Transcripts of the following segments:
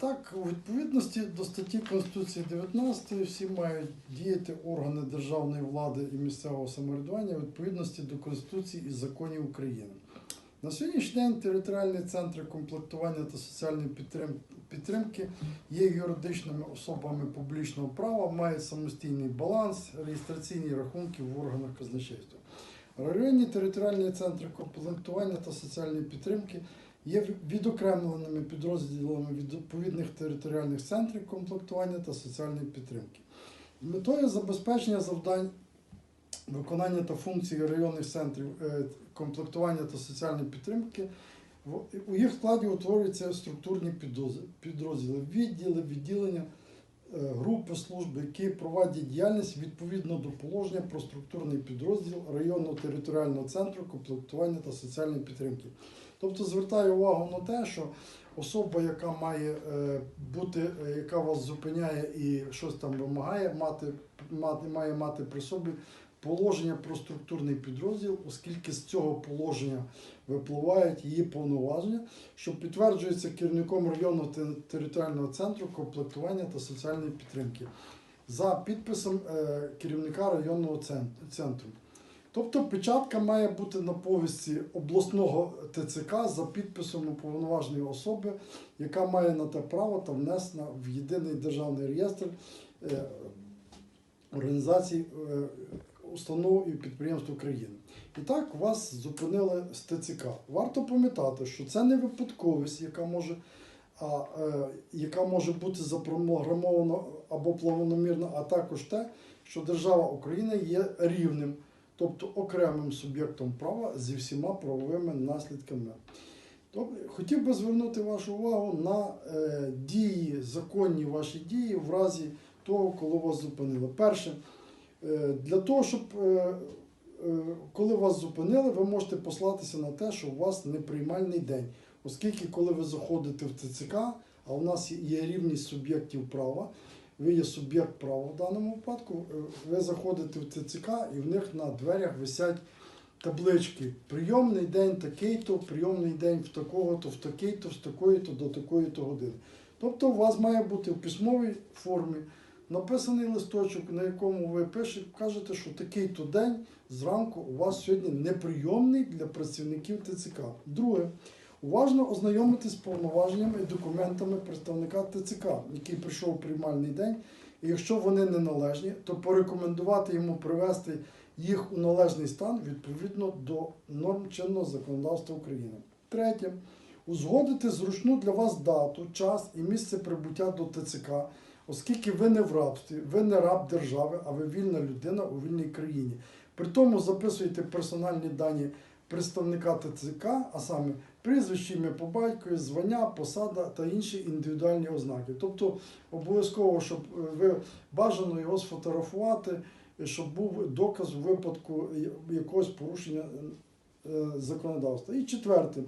Так, у відповідності до статті Конституції 19 всі мають діяти органи державної влади і місцевого самоврядування у відповідності до Конституції і законів України. На сьогоднішній день територіальні центри комплектування та соціальної підтримки є юридичними особами публічного права, мають самостійний баланс, реєстраційні рахунки в органах казначейства. Районні територіальні центри комплектування та соціальної підтримки є відокремленими підрозділами відповідних територіальних центрів комплектування та соціальної підтримки. Метою забезпечення завдань виконання та функцій районних центрів е, комплектування та соціальної підтримки у їх складі утворюються структурні підрозділи, відділи, відділення, е, групи служби, які проводять діяльність відповідно до положення про структурний підрозділ районного територіального центру комплектування та соціальної підтримки. Тобто звертаю увагу на те, що особа, яка має е, бути, е, яка вас зупиняє і щось там вимагає, мати, мати, має мати при собі положення про структурний підрозділ, оскільки з цього положення випливають її повноваження, що підтверджується керівником районного територіального центру комплектування та соціальної підтримки за підписом е, керівника районного центру. Тобто печатка має бути на повісті обласного ТЦК за підписом уповноваженої особи, яка має на те право та внесена в єдиний державний реєстр е, організацій, е, установ і підприємств України. І так вас зупинили з ТЦК. Варто пам'ятати, що це не випадковість, яка може, а, е, яка може бути запрограмована або планомірна, а також те, що держава Україна є рівним, тобто окремим суб'єктом права зі всіма правовими наслідками. Тобто, хотів би звернути вашу увагу на е, дії, законні ваші дії в разі того, коли вас зупинили. Перше, е, для того, щоб е, е, коли вас зупинили, ви можете послатися на те, що у вас неприймальний день. Оскільки, коли ви заходите в ТЦК, а у нас є рівність суб'єктів права, ви є суб'єкт права в даному випадку, е, ви заходите в ТЦК і в них на дверях висять таблички. Прийомний день такий-то, прийомний день в такого-то, в такий-то, з такої-то до такої-то години. Тобто у вас має бути в письмовій формі написаний листочок, на якому ви пишете, кажете, що такий-то день зранку у вас сьогодні неприйомний для працівників ТЦК. Друге, уважно ознайомитись з повноваженнями і документами представника ТЦК, який прийшов у приймальний день. І якщо вони не належні, то порекомендувати йому привести їх у належний стан відповідно до норм чинного законодавства України. Третє. Узгодити зручну для вас дату, час і місце прибуття до ТЦК, оскільки ви не в рабстві, ви не раб держави, а ви вільна людина у вільній країні. При тому записуєте персональні дані представника ТЦК, а саме прізвище, ім'я по батькові, звання, посада та інші індивідуальні ознаки. Тобто обов'язково, щоб е, ви бажано його сфотографувати, щоб був доказ у випадку якогось порушення е, законодавства. І четверте.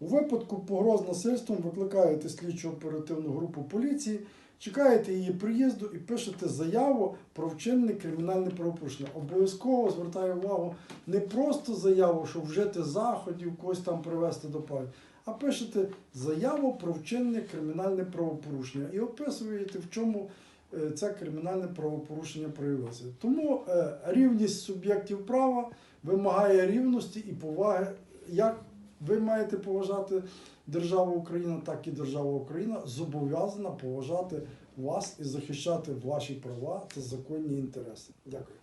У випадку погроз насильством викликаєте слідчо оперативну групу поліції, чекаєте її приїзду і пишете заяву про вчинене кримінальне правопорушення. Обов'язково звертаю увагу не просто заяву, щоб вжити заходів, когось там привести до паю, а пишете заяву про вчинене кримінальне правопорушення і описуєте, в чому е, це кримінальне правопорушення проявилося. Тому е, рівність суб'єктів права вимагає рівності і поваги як ви маєте поважати державу Україна, так і держава Україна зобов'язана поважати вас і захищати ваші права та законні інтереси. Дякую.